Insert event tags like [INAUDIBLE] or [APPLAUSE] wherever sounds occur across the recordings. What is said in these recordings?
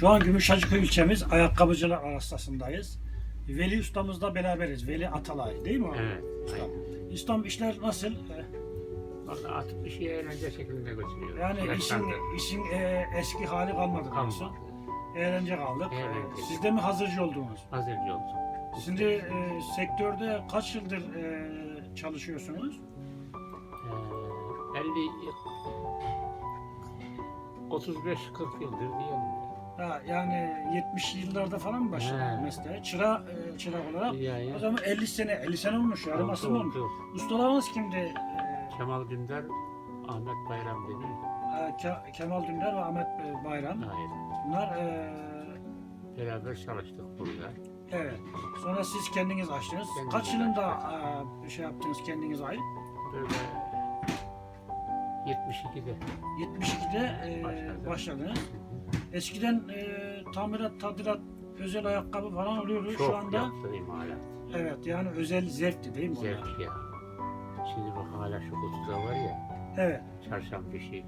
Şu an Gümüşhacıköy ilçemiz ayakkabıcılar arastasındayız. Veli ustamızla beraberiz. Veli Atalay değil mi? Evet. Ustam. işler nasıl? Ee, Vallahi atıp işi eğlence şeklinde götürüyor. Yani işin, Yaşlandı. işin e, eski hali kalmadı Kalmadı. diyorsun. Eğlence kaldık. Ee, Eğlence. Siz de mi hazırcı oldunuz? Hazırcı oldu. Şimdi e, sektörde kaç yıldır e, çalışıyorsunuz? Ee, 50 35-40 yıldır diyelim. Ha, yani 70 yıllarda falan mı başladınız He. mesleğe? Çıra, e, çırak olarak. Ya, ya. O zaman 50 sene, 50 sene olmuş ya. Oldu, Nasıl olmuş? oldu. Ustalarınız kimdi? E, Kemal Dündar, Ahmet Bayram dedi. e, Ke- Kemal Dündar ve Ahmet e, Bayram. Hayır. Bunlar e, Beraber çalıştık burada. evet. Sonra siz kendiniz açtınız. Kendimiz Kaç yılında e, şey yaptınız kendiniz ait? Böyle 72'de 72'de e, Başladı. başladınız. Eskiden e, tamirat, tadilat, özel ayakkabı falan oluyordu. çok Şu anda yaptı imalat. evet yani özel zevkti değil mi? onlar? Zevk ya. Şimdi bak hala şu kutuda var ya, Evet. çarşamba işi.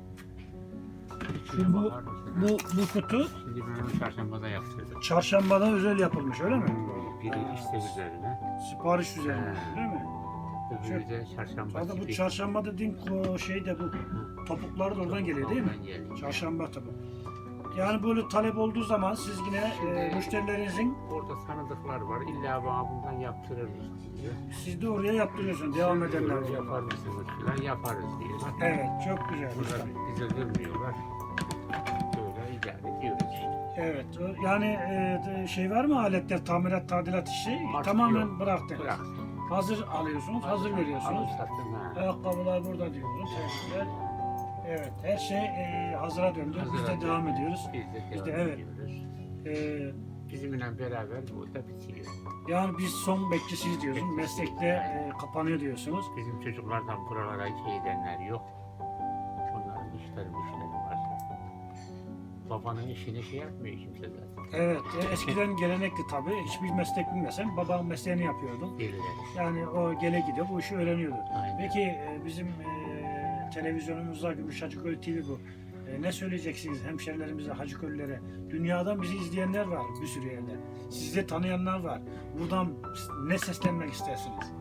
Şu bu, bakar mısın? bu, bu kutu Şimdi ben onu çarşambada yaptırdım. çarşambada özel yapılmış öyle mi? Biri istek üzerine, Sipariş üzerine değil mi? öbürü de çarşamba Zaten bu tipi. çarşamba dediğin ko- şey de bu topukları da oradan geliyor değil mi? Oradan geliyor. Çarşamba tabi. Yani böyle talep olduğu zaman siz yine e, müşterilerinizin Orada tanıdıklar var. İlla bana bundan yaptırır diyor. siz de oraya yaptırıyorsunuz devam edenler. Var. Yapar mısınız falan yaparız diyorlar. Evet çok güzel. Burada bize durmuyorlar. Böyle idare ediyoruz. Evet. o- Yani e, de- şey var mı aletler, tamirat, tadilat işi? Artık Tamamen yok. bıraktınız. Bırak. Hazır alıyorsunuz, hazır veriyorsunuz. Alın satın ha. Ayakkabılar burada diyoruz. terlikler. Evet, her şey e, hazıra döndü. Biz Hazıra de döndü. devam ediyoruz. Biz de Biz devam de evet. ediyoruz. E, Bizimle beraber burada bitiyor. yani biz son bekçisiyiz diyorsun. Meslekte e, kapanıyor diyorsunuz. Bizim çocuklardan buralara şey edenler yok. Onların işleri işleri var. Babanın işini şey yapmıyor kimse zaten. Evet, e, eskiden gelenekti tabii. Hiçbir meslek bilmesen babam mesleğini yapıyordum. Birileri. Yani o gele gidiyor, bu işi öğreniyordu. Aynen. Peki e, bizim e, televizyonumuzda Gümüş Hacıköy TV bu. E, ne söyleyeceksiniz hemşerilerimize, Hacıköylülere? Dünyadan bizi izleyenler var bir sürü yerde. Sizi de tanıyanlar var. Buradan ne seslenmek istersiniz?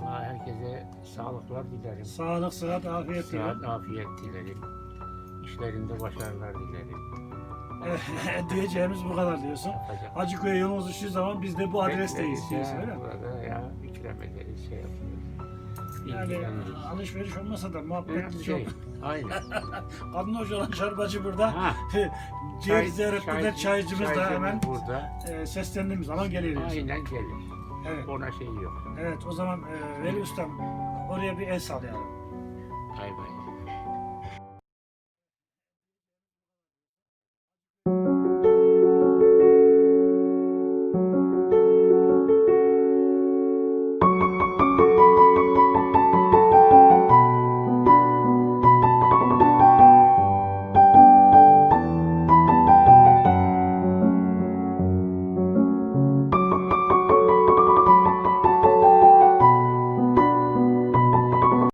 Allah herkese sağlıklar dilerim. Sağlık, sıhhat, afiyet Sıhhat, dilerim. afiyet dilerim. İşlerinde başarılar dilerim. [LAUGHS] Diyeceğimiz bu kadar diyorsun. Hacıköy'e yolunuz düştüğü zaman biz de bu adresteyiz diyorsun öyle mi? Burada ya ikram ederiz, şey yapıyoruz. İlgileniriz. alışveriş olmasa da Evet, muhabbetli şey, çok. aynen. [LAUGHS] Kadın hoca olan çorbacı burada. Ziyaretinde [LAUGHS] çay- çaycımız da hemen burada. e, seslendiğimiz zaman geliyoruz. Aynen gelir. Evet. Ona şey yok. Evet o zaman e, Veli Ustam oraya bir el sallayalım. Bay bay.